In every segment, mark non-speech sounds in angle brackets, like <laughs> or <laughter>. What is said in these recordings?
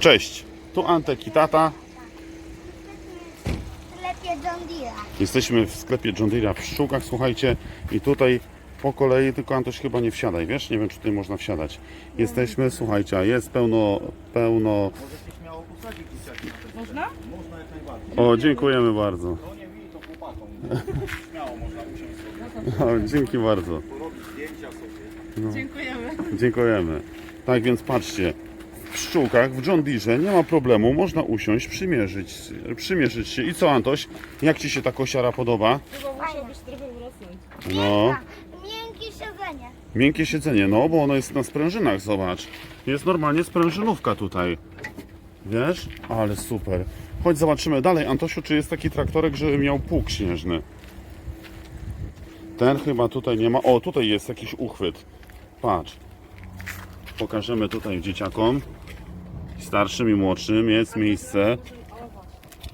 Cześć, tu Antek i tata. John Deere. Jesteśmy w sklepie John Deere w Pszczółkach, słuchajcie. I tutaj po kolei, tylko Antoś chyba nie wsiadaj, wiesz? Nie wiem, czy tutaj można wsiadać. Jesteśmy, słuchajcie, a jest pełno, pełno... Śmiało posadzić dzieciaki na te Można? Można jak najbardziej. O, dziękujemy bardzo. To nie mi, to chłopakom. Śmiało można usiąść sobie, O, dzięki bardzo. porobić zdjęcia sobie. Dziękujemy. Dziękujemy. Tak więc patrzcie, w pszczółkach, w John Deere nie ma problemu, można usiąść, przymierzyć, przymierzyć się. I co Antoś, jak Ci się ta kosiara podoba? Chyba musiałbyś trochę urosnąć. No, Miękkie siedzenie. miękkie siedzenie, no bo ono jest na sprężynach, zobacz. Jest normalnie sprężynówka tutaj. Wiesz? Ale super. Chodź zobaczymy dalej, Antosiu, czy jest taki traktorek, żeby miał pług śnieżny. Ten chyba tutaj nie ma. O, tutaj jest jakiś uchwyt. Patrz. Pokażemy tutaj dzieciakom. Starszym i młodszym jest miejsce.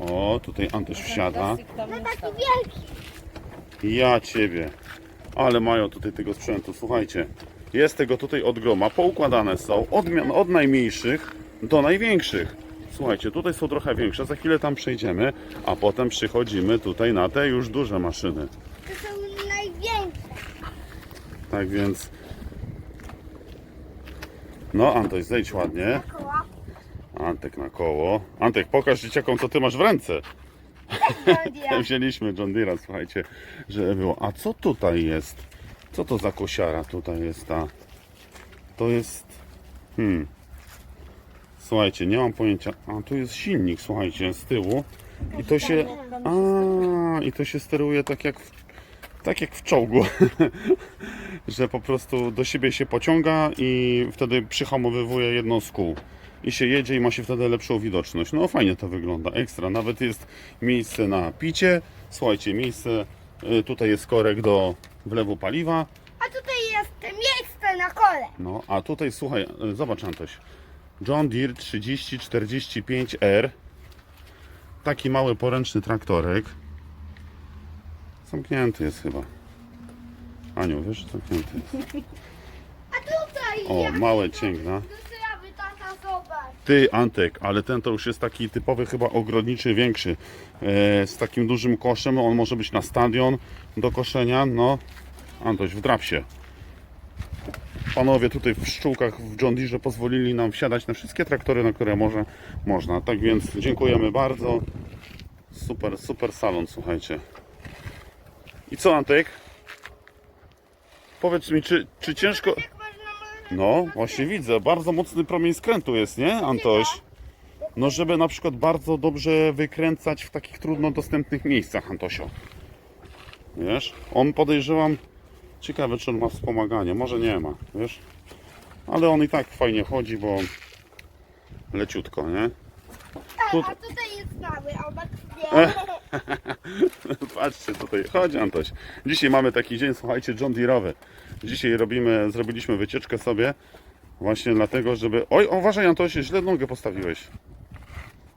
O, tutaj Antoś wsiada. Taki wielki. Ja ciebie. Ale mają tutaj tego sprzętu. Słuchajcie, jest tego tutaj od groma. Poukładane są od, od najmniejszych do największych. Słuchajcie, tutaj są trochę większe. Za chwilę tam przejdziemy, a potem przychodzimy tutaj na te już duże maszyny. To są największe. Tak więc. No, Antoś, zejdź ładnie. Antek na koło. Antek, pokaż dzieciakom, co ty masz w ręce. <laughs> Wzięliśmy John Deere'a, słuchajcie, żeby było. A co tutaj jest? Co to za kosiara tutaj jest ta? To jest... Hmm. Słuchajcie, nie mam pojęcia. A, tu jest silnik, słuchajcie, z tyłu. I to się... A, i to się steruje tak jak w, tak jak w czołgu. <laughs> Że po prostu do siebie się pociąga i wtedy przyhamowywuje jedną z kół. I się jedzie i ma się wtedy lepszą widoczność. No fajnie to wygląda, ekstra. Nawet jest miejsce na picie. Słuchajcie, miejsce, y, tutaj jest korek do wlewu paliwa. A tutaj jest miejsce na kole. No, a tutaj słuchaj, y, zobacz Antoś. John Deere 3045R. Taki mały poręczny traktorek. Zamknięty jest chyba. Aniu, wiesz, zamknięty jest. <laughs> A tutaj O, małe cięgna. Ty, Antek, ale ten to już jest taki typowy chyba ogrodniczy, większy. E, z takim dużym koszem. On może być na stadion do koszenia. No, Antoś, wdrap się. Panowie tutaj w pszczółkach w John Deere pozwolili nam wsiadać na wszystkie traktory, na które może, można. Tak więc dziękujemy bardzo. Super, super salon, słuchajcie. I co, Antek? Powiedz mi, czy, czy ciężko... No, właśnie widzę. Bardzo mocny promień skrętu jest, nie, Antoś? No, żeby na przykład bardzo dobrze wykręcać w takich trudno dostępnych miejscach, Antosio. Wiesz? On podejrzewam. Ciekawe, czy on ma wspomaganie. Może nie ma, wiesz? Ale on i tak fajnie chodzi, bo leciutko, nie? A, Tu- a tutaj jest mały, obok nie. <laughs> Patrzcie tutaj, chodź Antoś. Dzisiaj mamy taki dzień, słuchajcie, John Deere'owy. Dzisiaj robimy, zrobiliśmy wycieczkę sobie właśnie dlatego, żeby... Oj, uważaj Antoś, źle nogę postawiłeś.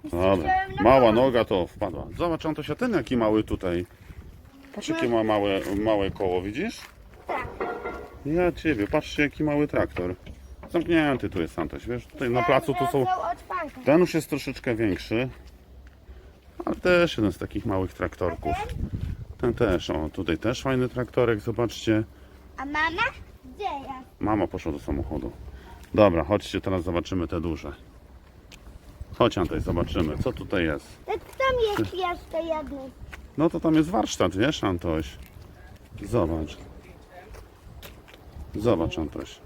Dobra, mała noga to wpadła. Zobacz Antoś, a ten jaki mały tutaj. Patrz jakie ma małe, małe koło, widzisz? Ja ciebie, patrzcie jaki mały traktor. Zamknięty tu jest Antoś, wiesz, tutaj na placu tu są... Ten już jest troszeczkę większy, ale też jeden z takich małych traktorków. Ten też, o tutaj też fajny traktorek, zobaczcie. A mama? Gdzie jest? Mama poszła do samochodu. Dobra, chodźcie, teraz zobaczymy te duże. Chodź Antoś, zobaczymy, co tutaj jest. Tak, Tam jest jeszcze jedno. No to tam jest warsztat, wiesz Antoś? Zobacz. Zobacz Antoś.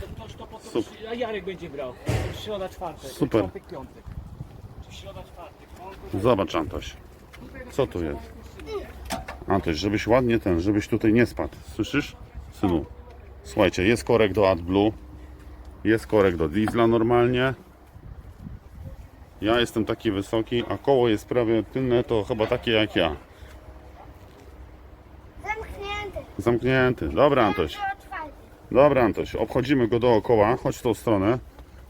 To, to, to potem a Jarek będzie brał. Środa, czwartek. Super. Czwartek, piątek. Środa, czwartek. Zobacz Antoś. Co tu jest? Antoś, żebyś ładnie ten, żebyś tutaj nie spadł. Słyszysz? Synu. Słuchajcie, jest korek do AdBlue. Jest korek do diesla normalnie. Ja jestem taki wysoki, a koło jest prawie tylne, to chyba takie jak ja. Zamknięty. Zamknięty. Dobra Antoś. Dobra Antoś, obchodzimy go dookoła. Chodź w tą stronę.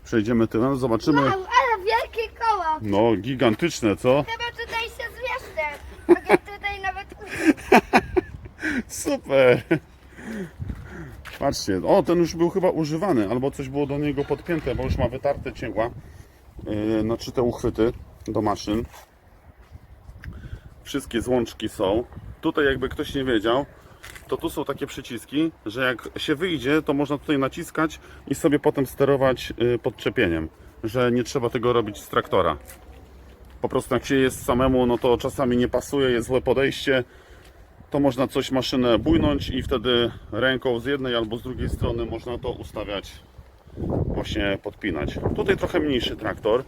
Przejdziemy tyłem, zobaczymy. Wow, ale wielkie koło. No, gigantyczne, co? Chyba tutaj się zmieszczę. <laughs> Mogę tutaj nawet. Super! Patrzcie, o ten już był chyba używany, albo coś było do niego podpięte, bo już ma wytarte cięgła, yy, znaczy te uchwyty do maszyn. Wszystkie złączki są. Tutaj jakby ktoś nie wiedział, to tu są takie przyciski, że jak się wyjdzie, to można tutaj naciskać i sobie potem sterować yy, podczepieniem, że nie trzeba tego robić z traktora. Po prostu jak się jest samemu, no to czasami nie pasuje, jest złe podejście, to można coś maszynę bujnąć i wtedy ręką z jednej albo z drugiej strony można to ustawiać, właśnie podpinać. Tutaj trochę mniejszy traktor.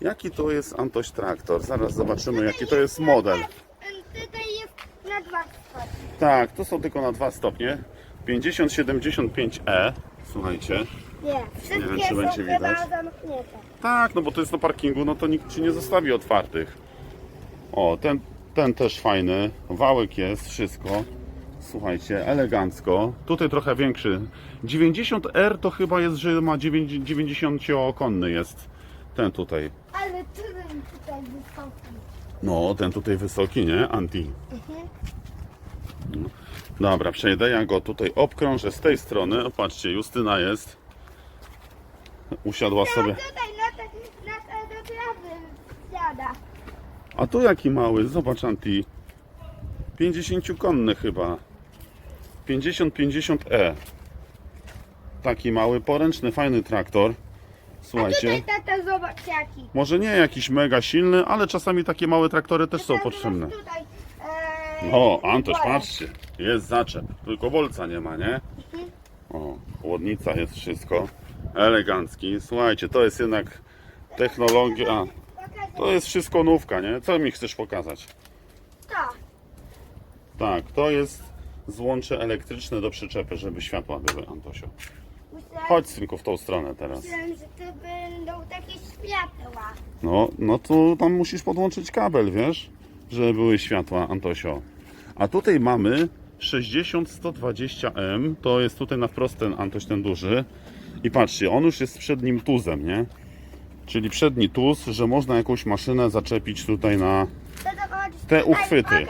Jaki to jest Antoś traktor? Zaraz zobaczymy jaki to jest model. Tutaj jest na dwa stopnie. Tak, to są tylko na dwa stopnie. 5075E. Słuchajcie. Nie, wiem, wszystkie czy są będzie chyba widać. zamknięte. Tak, no bo to jest na parkingu, no to nikt ci nie zostawi otwartych. O, ten, ten też fajny. Wałek jest, wszystko. Słuchajcie, elegancko. Tutaj trochę większy. 90R to chyba jest, że ma 90-konny jest. Ten tutaj. Ale ten tutaj wysoki. No, ten tutaj wysoki, nie? Anti. No. Dobra, przejdę, ja go tutaj obkrążę z tej strony. Patrzcie, Justyna jest. Usiadła sobie. Tutaj na te, na te do trawy siada. A tu jaki mały, zobacz Anti. 50-konny chyba. 50-50E. Taki mały, poręczny, fajny traktor. Słuchajcie. Tutaj tata zobacz jaki. Może nie jakiś mega silny, ale czasami takie małe traktory też są potrzebne. Tutaj, e, O, Antoś, patrzcie. Jest zaczep. Tylko bolca nie ma, nie? O, chłodnica jest wszystko. Elegancki. Słuchajcie, to jest jednak technologia. To jest wszystko nówka, nie? Co mi chcesz pokazać? to. Tak, to jest złącze elektryczne do przyczepy, żeby światła były, Antosio. Myślałem, Chodź, synku, w tą stronę teraz. myślałem, że to będą takie światła. No, no to tam musisz podłączyć kabel, wiesz? Żeby były światła, Antosio. A tutaj mamy 60-120M. To jest tutaj na wprost ten Antoś, ten duży. I patrzcie, on już jest z przednim tuzem, nie? Czyli przedni tuz, że można jakąś maszynę zaczepić tutaj na... Te uchwyty.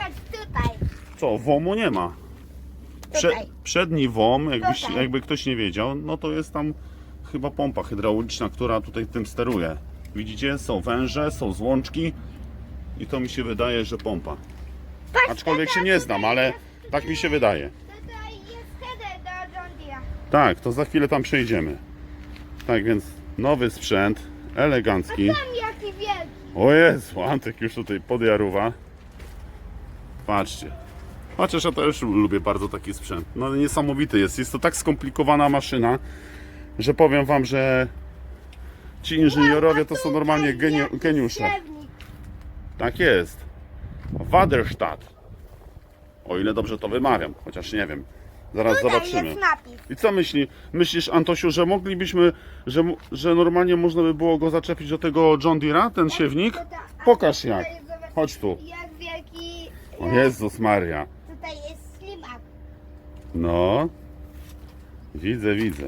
Co, WOMu nie ma. Prze przedni WOM, jakbyś, jakby ktoś nie wiedział, no to jest tam chyba pompa hydrauliczna, która tutaj tym steruje. Widzicie, są węże, są złączki i to mi się wydaje, że pompa. Aczkolwiek tata, się nie znam, ale tak mi się wydaje. Tak, to za chwilę tam przejdziemy. Tak więc nowy sprzęt, elegancki. Tam jaki wielki. O Jezu, Antek już tutaj podjaruwa. Patrzcie. Chociaż ja też lubię bardzo taki sprzęt. No niesamowity jest. Jest to tak skomplikowana maszyna, że powiem wam, że ci inżynierowie to są normalnie genio- geniusze. Tak jest. Waderstadt. O ile dobrze to wymawiam, chociaż nie wiem. Zaraz Tutaj zobaczymy. jest napis. I co myśli, myślisz, Antosiu, że moglibyśmy, że, że normalnie można by było go zaczepić do tego John Deere'a, ten siewnik? Tata, a Pokaż tutaj jak. zobacz, Chodź tu. Jak wielki. O jak- Jezus Maria. Tutaj jest ślimak. No. Widzę, widzę.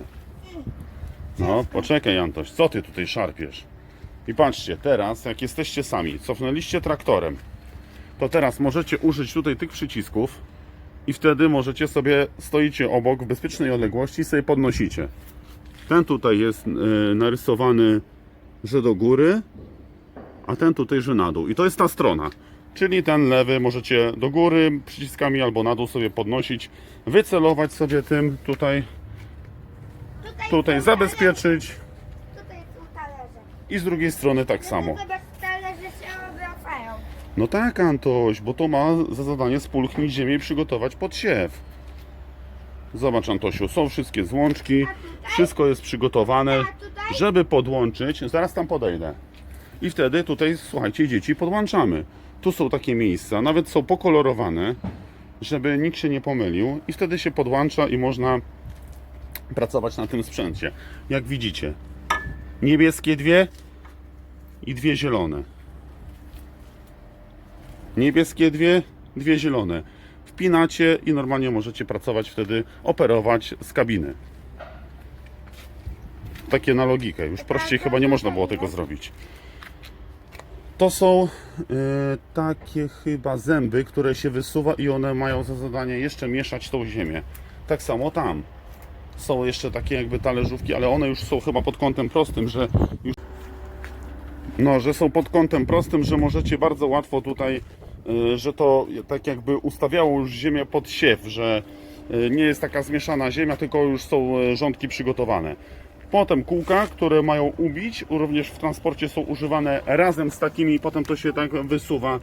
No, poczekaj Antoś, co ty tutaj szarpiesz? I patrzcie, teraz jak jesteście sami, cofnęliście traktorem, to teraz możecie użyć tutaj tych przycisków i wtedy możecie sobie, stoicie obok w bezpiecznej odległości i sobie podnosicie. Ten tutaj jest e, narysowany, że do góry, a ten tutaj, że na dół. I to jest ta strona. Czyli ten lewy możecie do góry przyciskami albo na dół sobie podnosić, wycelować sobie tym tutaj, Tutaj, tutaj zabezpieczyć. Tutaj i z drugiej strony tak samo. Zobacz, talerze się obracają. No tak Antoś, bo to ma za zadanie spulchnić ziemię i przygotować pod siew. Zobacz Antosiu, są wszystkie złączki, wszystko jest przygotowane, żeby podłączyć, zaraz tam podejdę. I wtedy tutaj, słuchajcie, dzieci podłączamy. Tu są takie miejsca, nawet są pokolorowane, żeby nikt się nie pomylił i wtedy się podłącza i można pracować na tym sprzęcie. Jak widzicie, niebieskie dwie i dwie zielone. Niebieskie dwie, dwie zielone. Wpinacie i normalnie możecie pracować wtedy, operować z kabiny. Takie na logikę. Już prościej chyba nie można było tego zrobić. To są e, takie chyba zęby, które się wysuwa i one mają za zadanie jeszcze mieszać tą ziemię. Tak samo tam. Są jeszcze takie jakby talerzówki, ale one już są chyba pod kątem prostym, że już no, że są pod kątem prostym, że możecie bardzo łatwo tutaj, y, że to tak jakby ustawiało już ziemię pod siew, że y, nie jest taka zmieszana ziemia, tylko już są y, rządki przygotowane. Potem kółka, które mają ubić, również w transporcie są używane razem z takimi, potem to się tak wysuwa.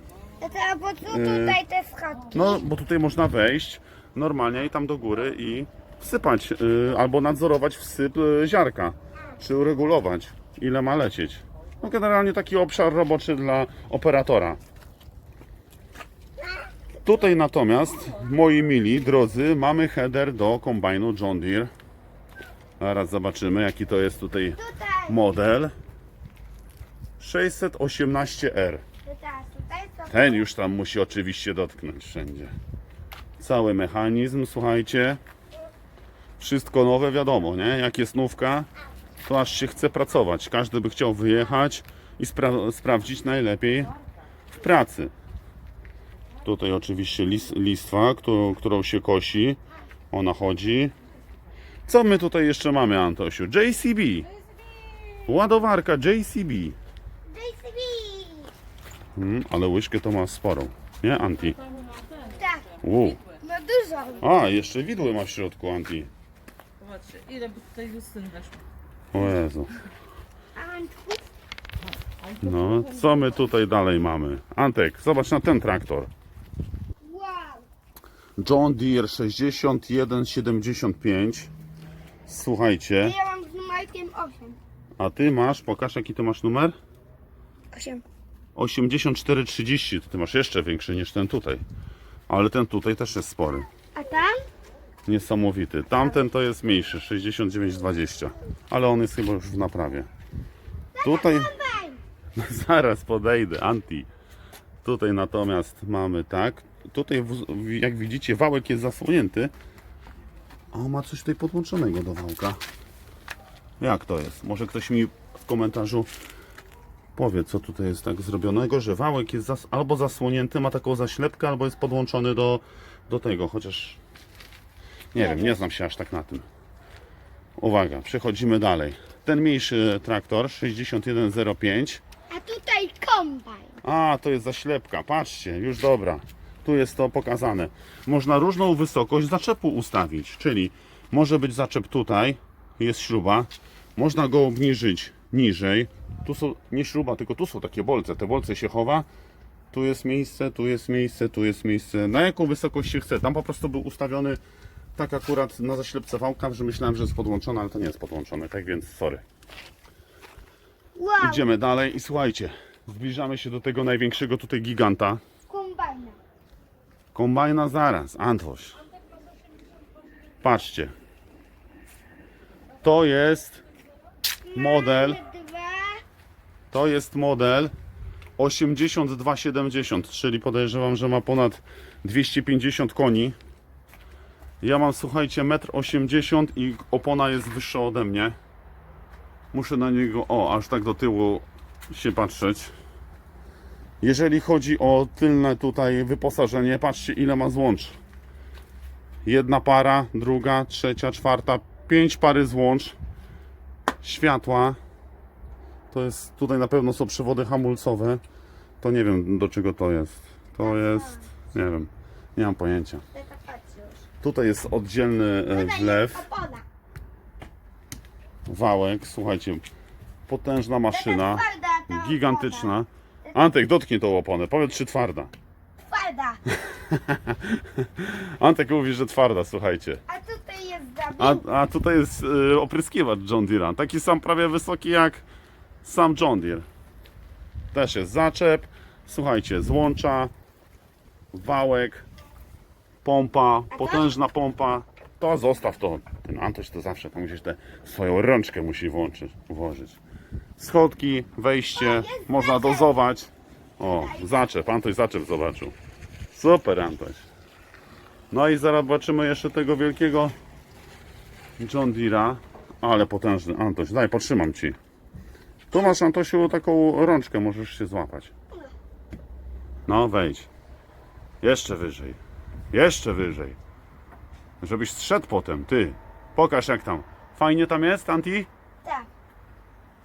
A po co tutaj te schodki? No, bo tutaj można wejść normalnie i tam do góry i wsypać, y, albo nadzorować wsyp y, ziarka, czy uregulować, ile ma lecieć. No generalnie taki obszar roboczy dla operatora. Tutaj natomiast, moi mili, drodzy, mamy header do kombajnu John Deere. Zaraz zobaczymy, jaki to jest tutaj model. 618R. tata, tutaj co? Ten już tam musi oczywiście dotknąć wszędzie. Cały mechanizm, słuchajcie. Wszystko nowe, wiadomo, nie? Jak jest nówka, to aż się chce pracować. Każdy by chciał wyjechać i spra- sprawdzić najlepiej w pracy. Tutaj oczywiście lis- listwa, którą, którą się kosi. Ona chodzi. Co my tutaj jeszcze mamy, Antosiu? JCB. Ładowarka JCB. JCB! Mm, ale łyżkę to ma sporą. Nie, Anti? Tak, Wow. no dużo. A, jeszcze widły ma w środku, Anti. Zobaczcie, ile by tutaj Justyn weszło. O Jezu. No, co my tutaj dalej mamy? Antek, zobacz na ten traktor. John Deere 6175. Słuchajcie, Ja mam z numerkiem 8. a ty masz, pokaż jaki ty masz numer? 8. 8430, to ty masz jeszcze większy niż ten tutaj. Ale ten tutaj też jest spory. A tam? Niesamowity. Tamten to jest mniejszy, 6920. Ale on jest chyba już w naprawie. Tutaj... <laughs> Zaraz podejdę, anti. Tutaj natomiast mamy tak. Tutaj jak widzicie wałek jest zasłonięty. A on ma coś tutaj podłączonego do wałka. Jak to jest? Może ktoś mi w komentarzu powie, co tutaj jest tak zrobionego, że wałek jest zas albo zasłonięty, ma taką zaślepkę, albo jest podłączony do, do tego, chociaż nie wiem, nie znam się aż tak na tym. Uwaga, przechodzimy dalej. Ten mniejszy traktor 6105 A tutaj kombajn. a, to jest zaślepka. Patrzcie, już dobra. Tu jest to pokazane. Można różną wysokość zaczepu ustawić, czyli może być zaczep tutaj, jest śruba. Można go obniżyć niżej. Tu są nie śruba, tylko tu są takie bolce. Te bolce się chowa. Tu jest miejsce, tu jest miejsce, tu jest miejsce. Na jaką wysokość się chce. Tam po prostu był ustawiony tak akurat na zaślepce wałka, że myślałem, że jest podłączony, ale to nie jest podłączony. Tak więc sorry. Wow! Idziemy dalej i słuchajcie, zbliżamy się do tego największego tutaj giganta. Kombajna. Kombajna zaraz, Antwoś. Patrzcie. To jest model, to jest model 8270, czyli podejrzewam, że ma ponad 250 koni. Ja mam, słuchajcie, 1,80 m i opona jest wyższa ode mnie. Muszę na niego, o, aż tak do tyłu się patrzeć. Jeżeli chodzi o tylne tutaj wyposażenie, patrzcie ile ma złącz. Jedna para, druga, trzecia, czwarta, pięć pary złącz. Światła. To jest, tutaj na pewno są przewody hamulcowe. To nie wiem do czego to jest. To jest, nie wiem, nie mam pojęcia. Tutaj jest oddzielny e, wlew, wałek, słuchajcie, potężna maszyna, gigantyczna. Antek, dotknij tą oponę, powiedz czy twarda. Twarda. <laughs> Antek mówi, że twarda, słuchajcie. A tutaj jest zabił. A, a tutaj jest y, opryskiwacz John Deere, taki sam prawie wysoki jak sam John Deere. Też jest zaczep, słuchajcie, złącza, wałek, pompa, potężna pompa. To zostaw to. Ten Antoś to zawsze tam gdzieś tę swoją rączkę musi włączyć, włożyć. Schodki, wejście, można dozować. O, zaczep, Antoś zaczep zobaczył. Super Antoś. No i zaraz zobaczymy jeszcze tego wielkiego John Deere'a, ale potężny. Antoś, daj, potrzymam ci. Tu masz, Antosiu, taką rączkę, możesz się złapać. No, wejdź. Jeszcze wyżej. Jeszcze wyżej. Żebyś zszedł potem, ty. Pokaż jak tam. Fajnie tam jest, Anti?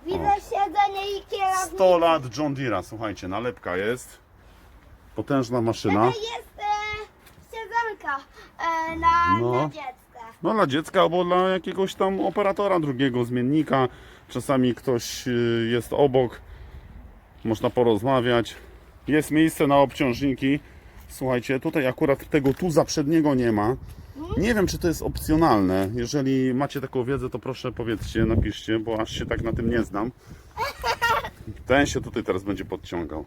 Widzę siedzenie i kierownicę. 100 lat John Deere'a, słuchajcie, nalepka jest. Potężna maszyna. Tutaj jest e, e, na, No. na dziecka. No dla dziecka albo dla jakiegoś tam operatora drugiego, zmiennika. Czasami ktoś y, jest obok, można porozmawiać. Jest miejsce na obciążniki. Słuchajcie, tutaj akurat tego tuza przedniego nie ma. Nie wiem, czy to jest opcjonalne. Jeżeli macie taką wiedzę, to proszę powiedzcie, napiszcie, bo aż się tak na tym nie znam. Ten się tutaj teraz będzie podciągał.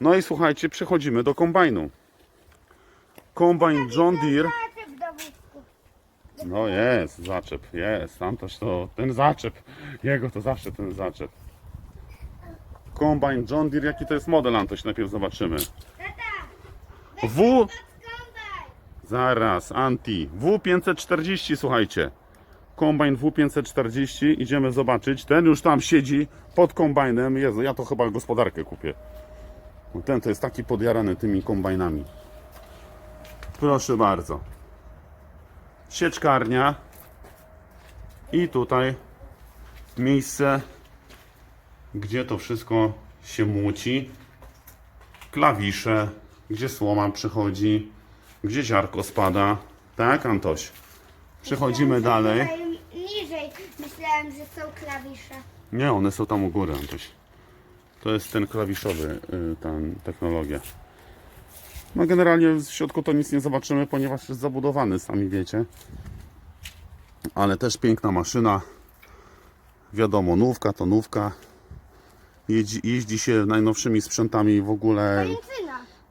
No i słuchajcie, przechodzimy do kombajnu. Kombajn John Deere. No jest, zaczep, jest. Tam też to, ten zaczep. Jego to zawsze ten zaczep. Kombajn John Deere, jaki to jest model, Antoś, najpierw zobaczymy. W? Zaraz, Anti, W540, słuchajcie. Kombajn W540, idziemy zobaczyć. Ten już tam siedzi pod kombajnem. Jezu, ja to chyba gospodarkę kupię. Ten to jest taki podjarany tymi kombajnami. Proszę bardzo. Sieczkarnia. I tutaj miejsce, gdzie to wszystko się młóci. Klawisze, gdzie słoma przychodzi, gdzie ziarko spada. Tak, Antoś? Przechodzimy dalej. Tutaj Niżej myślałem, że są klawisze. Nie, one są tam u góry, Antoś. To jest ten klawiszowy, y, ta technologia. No generalnie w środku to nic nie zobaczymy, ponieważ jest zabudowany, sami wiecie. Ale też piękna maszyna. Wiadomo, nówka to nówka. Jeździ, jeździ się najnowszymi sprzętami w ogóle.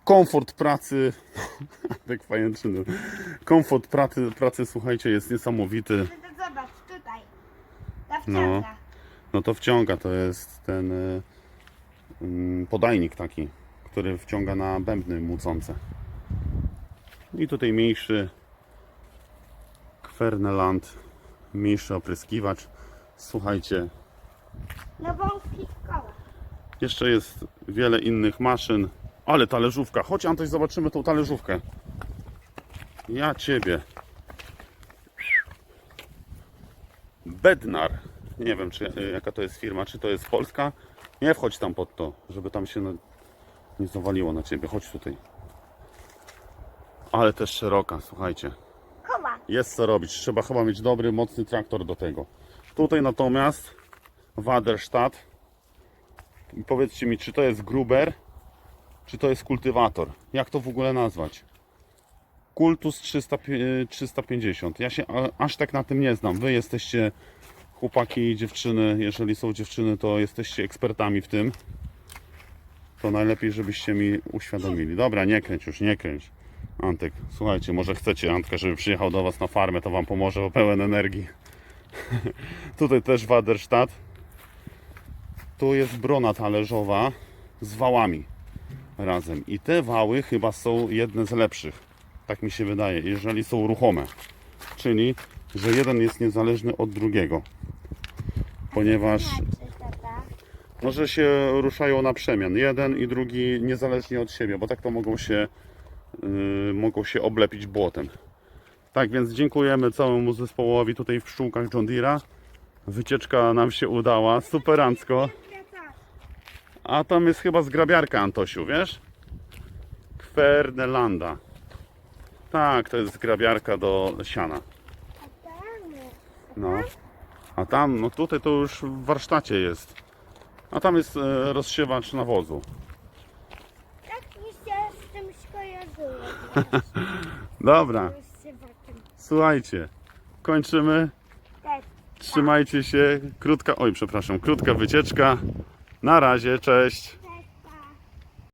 Komfort pracy. <laughs> tak pajęczyny. Komfort pracy, pracy, słuchajcie, jest niesamowity. Zobacz, tutaj. Ta No. No to wciąga, to jest ten y, mm, podajnik taki, który wciąga na bębny mucące. I tutaj mniejszy Kwerneland, mniejszy opryskiwacz. Słuchajcie, Na wąskich kołach. jeszcze jest wiele innych maszyn, ale talerzówka. Chodź Antoś, zobaczymy tą talerzówkę. Ja ciebie. Bednar. Nie wiem, czy, y, jaka to jest firma, czy to jest polska. Nie wchodź tam pod to, żeby tam się na, nie zawaliło na ciebie. Chodź tutaj. Ale też szeroka, słuchajcie. Jest co robić. Trzeba chyba mieć dobry, mocny traktor do tego. Tutaj natomiast Waderstadt. I Powiedzcie mi, czy to jest Gruber, czy to jest kultywator? Jak to w ogóle nazwać? Kultus 300, pi- 350. Ja się aż tak na tym nie znam. Wy jesteście chłopaki i dziewczyny. Jeżeli są dziewczyny, to jesteście ekspertami w tym. To najlepiej, żebyście mi uświadomili. Dobra, nie kręć już, nie kręć. Antek, słuchajcie, może chcecie Antka, żeby przyjechał do Was na farmę, to Wam pomoże, bo pełen energii. <laughs> Tutaj też Waderstadt. Tu jest brona talerzowa z wałami razem. I te wały chyba są jedne z lepszych. Tak mi się wydaje, jeżeli są ruchome. Czyli, że jeden jest niezależny od drugiego. Ponieważ może się ruszają na przemian. Jeden i drugi niezależnie od siebie, bo tak to mogą się, yy, mogą się oblepić błotem. Tak więc dziękujemy całemu zespołowi tutaj w pszczółkach John Deere'a. Wycieczka nam się udała, superancko. A tam jest chyba zgrabiarka Antosiu, wiesz? Kwernelanda. Tak, to jest zgrabiarka do siana. A tam jest. No. A tam, no tutaj to już w warsztacie jest. A tam jest e, rozsiewacz nawozu. Tak mi się z czymś kojarzyło. <laughs> Dobra, słuchajcie. Kończymy. Tak. Trzymajcie się. Krótka, oj przepraszam, krótka wycieczka. Na razie, cześć.